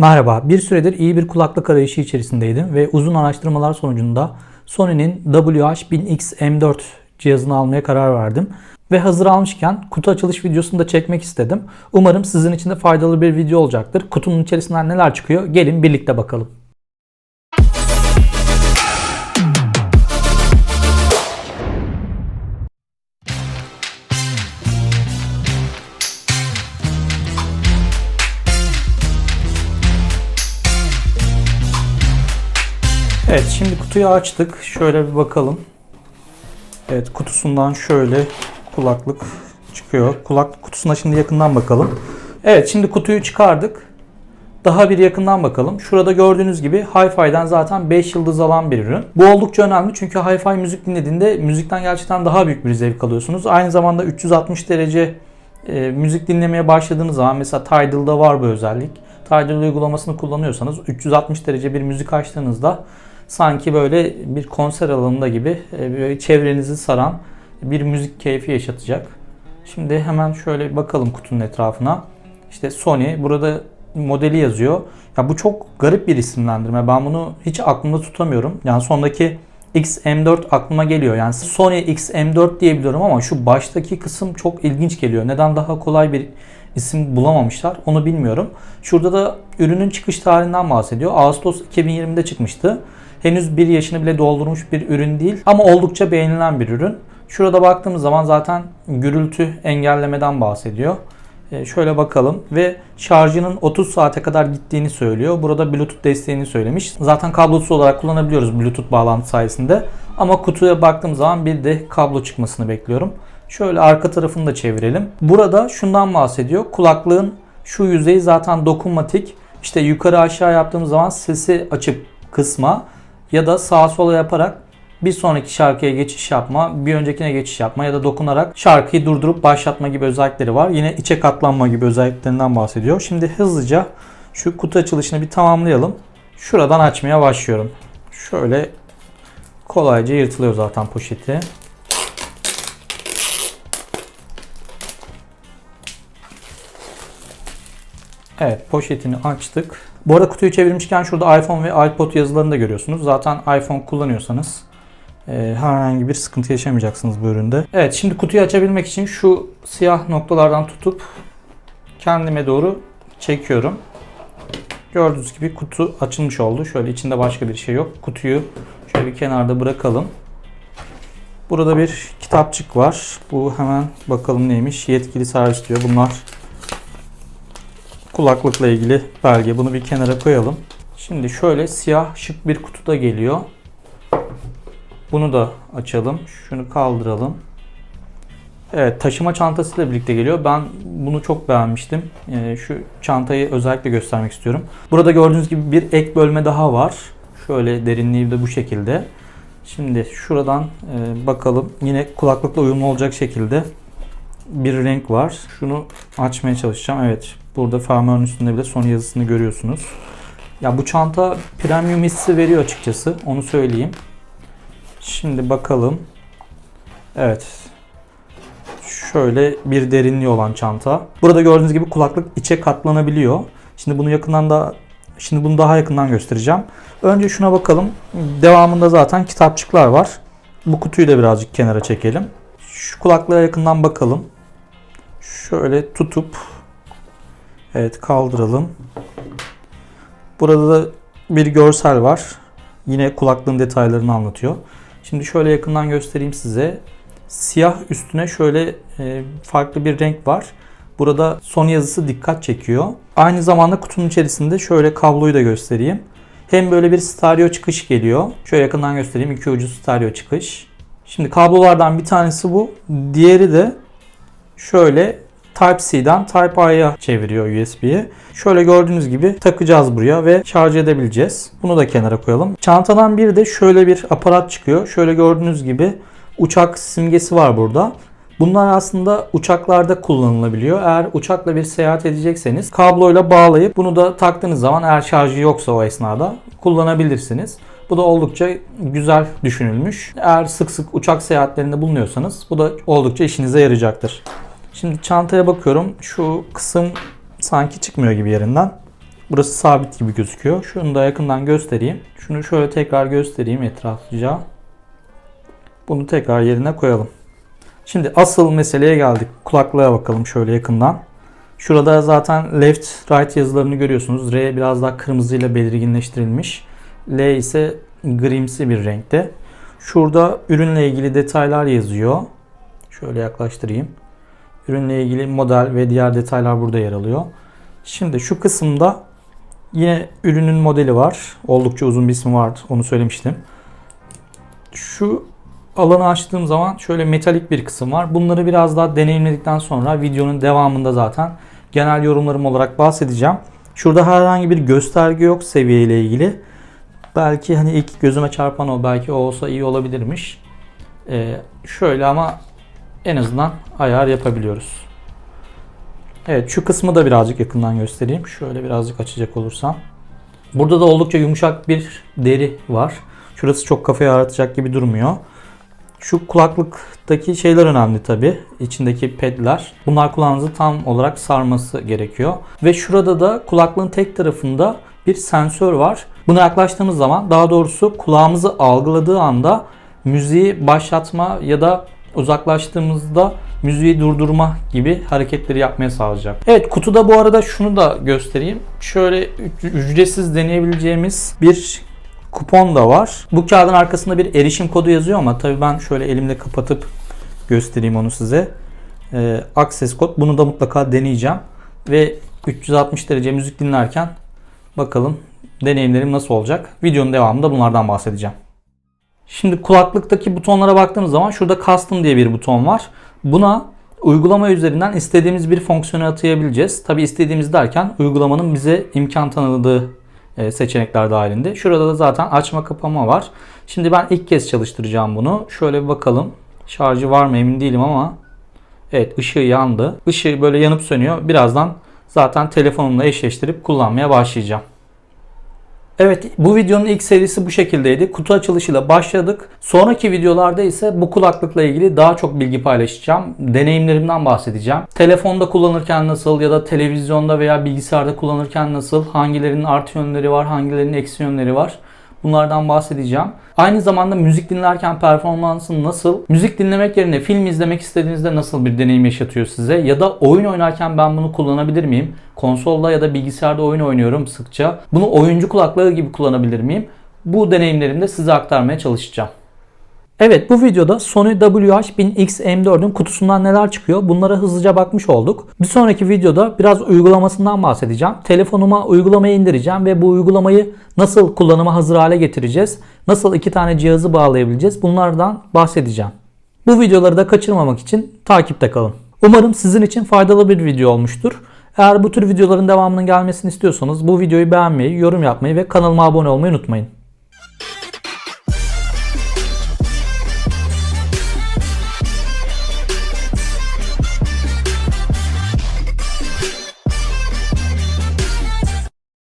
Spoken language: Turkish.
Merhaba, bir süredir iyi bir kulaklık arayışı içerisindeydim ve uzun araştırmalar sonucunda Sony'nin WH-1000X M4 cihazını almaya karar verdim. Ve hazır almışken kutu açılış videosunu da çekmek istedim. Umarım sizin için de faydalı bir video olacaktır. Kutunun içerisinden neler çıkıyor gelin birlikte bakalım. Evet şimdi kutuyu açtık. Şöyle bir bakalım. Evet kutusundan şöyle kulaklık çıkıyor. Kulaklık kutusuna şimdi yakından bakalım. Evet şimdi kutuyu çıkardık. Daha bir yakından bakalım. Şurada gördüğünüz gibi Hi-Fi'den zaten 5 yıldız alan bir ürün. Bu oldukça önemli çünkü Hi-Fi müzik dinlediğinde müzikten gerçekten daha büyük bir zevk alıyorsunuz. Aynı zamanda 360 derece e, müzik dinlemeye başladığınız zaman mesela Tidal'da var bu özellik. Tidal uygulamasını kullanıyorsanız 360 derece bir müzik açtığınızda sanki böyle bir konser alanında gibi e, böyle çevrenizi saran bir müzik keyfi yaşatacak. Şimdi hemen şöyle bakalım kutunun etrafına. İşte Sony burada modeli yazıyor. Ya bu çok garip bir isimlendirme. Ben bunu hiç aklımda tutamıyorum. Yani sondaki XM4 aklıma geliyor. Yani Sony XM4 diyebiliyorum ama şu baştaki kısım çok ilginç geliyor. Neden daha kolay bir isim bulamamışlar onu bilmiyorum. Şurada da ürünün çıkış tarihinden bahsediyor. Ağustos 2020'de çıkmıştı. Henüz bir yaşını bile doldurmuş bir ürün değil ama oldukça beğenilen bir ürün. Şurada baktığımız zaman zaten gürültü engellemeden bahsediyor. Ee, şöyle bakalım ve şarjının 30 saate kadar gittiğini söylüyor. Burada Bluetooth desteğini söylemiş. Zaten kablosuz olarak kullanabiliyoruz Bluetooth bağlantı sayesinde. Ama kutuya baktığım zaman bir de kablo çıkmasını bekliyorum. Şöyle arka tarafını da çevirelim. Burada şundan bahsediyor. Kulaklığın şu yüzeyi zaten dokunmatik. İşte yukarı aşağı yaptığımız zaman sesi açıp kısma ya da sağa sola yaparak bir sonraki şarkıya geçiş yapma, bir öncekine geçiş yapma ya da dokunarak şarkıyı durdurup başlatma gibi özellikleri var. Yine içe katlanma gibi özelliklerinden bahsediyor. Şimdi hızlıca şu kutu açılışını bir tamamlayalım. Şuradan açmaya başlıyorum. Şöyle kolayca yırtılıyor zaten poşeti. Evet poşetini açtık. Bu arada kutuyu çevirmişken şurada iPhone ve iPod yazılarını da görüyorsunuz. Zaten iPhone kullanıyorsanız e, herhangi bir sıkıntı yaşamayacaksınız bu üründe. Evet şimdi kutuyu açabilmek için şu siyah noktalardan tutup kendime doğru çekiyorum. Gördüğünüz gibi kutu açılmış oldu. Şöyle içinde başka bir şey yok. Kutuyu şöyle bir kenarda bırakalım. Burada bir kitapçık var. Bu hemen bakalım neymiş. Yetkili servis diyor. Bunlar kulaklıkla ilgili belge. Bunu bir kenara koyalım. Şimdi şöyle siyah şık bir kutuda geliyor. Bunu da açalım. Şunu kaldıralım. Evet taşıma çantasıyla birlikte geliyor. Ben bunu çok beğenmiştim. Ee, şu çantayı özellikle göstermek istiyorum. Burada gördüğünüz gibi bir ek bölme daha var. Şöyle derinliği de bu şekilde. Şimdi şuradan e, bakalım. Yine kulaklıkla uyumlu olacak şekilde bir renk var. Şunu açmaya çalışacağım. Evet burada fermuarın üstünde bile son yazısını görüyorsunuz. Ya bu çanta premium hissi veriyor açıkçası. Onu söyleyeyim. Şimdi bakalım. Evet. Şöyle bir derinliği olan çanta. Burada gördüğünüz gibi kulaklık içe katlanabiliyor. Şimdi bunu yakından da şimdi bunu daha yakından göstereceğim. Önce şuna bakalım. Devamında zaten kitapçıklar var. Bu kutuyu da birazcık kenara çekelim. Şu kulaklığa yakından bakalım. Şöyle tutup evet kaldıralım. Burada da bir görsel var. Yine kulaklığın detaylarını anlatıyor. Şimdi şöyle yakından göstereyim size. Siyah üstüne şöyle e, farklı bir renk var. Burada son yazısı dikkat çekiyor. Aynı zamanda kutunun içerisinde şöyle kabloyu da göstereyim. Hem böyle bir stereo çıkış geliyor. Şöyle yakından göstereyim. İki ucu stereo çıkış. Şimdi kablolardan bir tanesi bu. Diğeri de şöyle Type-C'den Type-A'ya çeviriyor USB'yi. Şöyle gördüğünüz gibi takacağız buraya ve şarj edebileceğiz. Bunu da kenara koyalım. Çantadan bir de şöyle bir aparat çıkıyor. Şöyle gördüğünüz gibi uçak simgesi var burada. Bunlar aslında uçaklarda kullanılabiliyor. Eğer uçakla bir seyahat edecekseniz kabloyla bağlayıp bunu da taktığınız zaman eğer şarjı yoksa o esnada kullanabilirsiniz. Bu da oldukça güzel düşünülmüş. Eğer sık sık uçak seyahatlerinde bulunuyorsanız bu da oldukça işinize yarayacaktır. Şimdi çantaya bakıyorum. Şu kısım sanki çıkmıyor gibi yerinden. Burası sabit gibi gözüküyor. Şunu da yakından göstereyim. Şunu şöyle tekrar göstereyim etraflıca. Bunu tekrar yerine koyalım. Şimdi asıl meseleye geldik. Kulaklığa bakalım şöyle yakından. Şurada zaten left right yazılarını görüyorsunuz. R biraz daha kırmızıyla belirginleştirilmiş. L ise grimsi bir renkte. Şurada ürünle ilgili detaylar yazıyor. Şöyle yaklaştırayım. Ürünle ilgili model ve diğer detaylar burada yer alıyor. Şimdi şu kısımda yine ürünün modeli var. Oldukça uzun bir ismi vardı. Onu söylemiştim. Şu alanı açtığım zaman şöyle metalik bir kısım var. Bunları biraz daha deneyimledikten sonra videonun devamında zaten genel yorumlarım olarak bahsedeceğim. Şurada herhangi bir gösterge yok seviye ile ilgili. Belki hani ilk gözüme çarpan o belki o olsa iyi olabilirmiş. Ee, şöyle ama en azından ayar yapabiliyoruz. Evet şu kısmı da birazcık yakından göstereyim. Şöyle birazcık açacak olursam. Burada da oldukça yumuşak bir deri var. Şurası çok kafayı ağrıtacak gibi durmuyor. Şu kulaklıktaki şeyler önemli tabi. İçindeki pedler. Bunlar kulağınızı tam olarak sarması gerekiyor. Ve şurada da kulaklığın tek tarafında bir sensör var. Buna yaklaştığımız zaman daha doğrusu kulağımızı algıladığı anda müziği başlatma ya da uzaklaştığımızda müziği durdurma gibi hareketleri yapmaya sağlayacak. Evet kutuda bu arada şunu da göstereyim. Şöyle ücretsiz deneyebileceğimiz bir kupon da var. Bu kağıdın arkasında bir erişim kodu yazıyor ama tabii ben şöyle elimle kapatıp göstereyim onu size. Ee, access kod. Bunu da mutlaka deneyeceğim. Ve 360 derece müzik dinlerken bakalım deneyimlerim nasıl olacak. Videonun devamında bunlardan bahsedeceğim. Şimdi kulaklıktaki butonlara baktığımız zaman şurada custom diye bir buton var. Buna uygulama üzerinden istediğimiz bir fonksiyonu atayabileceğiz. Tabi istediğimiz derken uygulamanın bize imkan tanıdığı e, seçenekler dahilinde. Şurada da zaten açma kapama var. Şimdi ben ilk kez çalıştıracağım bunu. Şöyle bir bakalım. Şarjı var mı emin değilim ama evet ışığı yandı. Işığı böyle yanıp sönüyor. Birazdan zaten telefonumla eşleştirip kullanmaya başlayacağım. Evet bu videonun ilk serisi bu şekildeydi. Kutu açılışıyla başladık. Sonraki videolarda ise bu kulaklıkla ilgili daha çok bilgi paylaşacağım. Deneyimlerimden bahsedeceğim. Telefonda kullanırken nasıl ya da televizyonda veya bilgisayarda kullanırken nasıl, hangilerinin artı yönleri var, hangilerinin eksi yönleri var. Bunlardan bahsedeceğim. Aynı zamanda müzik dinlerken performansın nasıl, müzik dinlemek yerine film izlemek istediğinizde nasıl bir deneyim yaşatıyor size ya da oyun oynarken ben bunu kullanabilir miyim? Konsolda ya da bilgisayarda oyun oynuyorum sıkça. Bunu oyuncu kulaklığı gibi kullanabilir miyim? Bu deneyimlerimi de size aktarmaya çalışacağım. Evet bu videoda Sony WH-1000X M4'ün kutusundan neler çıkıyor bunlara hızlıca bakmış olduk. Bir sonraki videoda biraz uygulamasından bahsedeceğim. Telefonuma uygulamayı indireceğim ve bu uygulamayı nasıl kullanıma hazır hale getireceğiz. Nasıl iki tane cihazı bağlayabileceğiz bunlardan bahsedeceğim. Bu videoları da kaçırmamak için takipte kalın. Umarım sizin için faydalı bir video olmuştur. Eğer bu tür videoların devamının gelmesini istiyorsanız bu videoyu beğenmeyi, yorum yapmayı ve kanalıma abone olmayı unutmayın.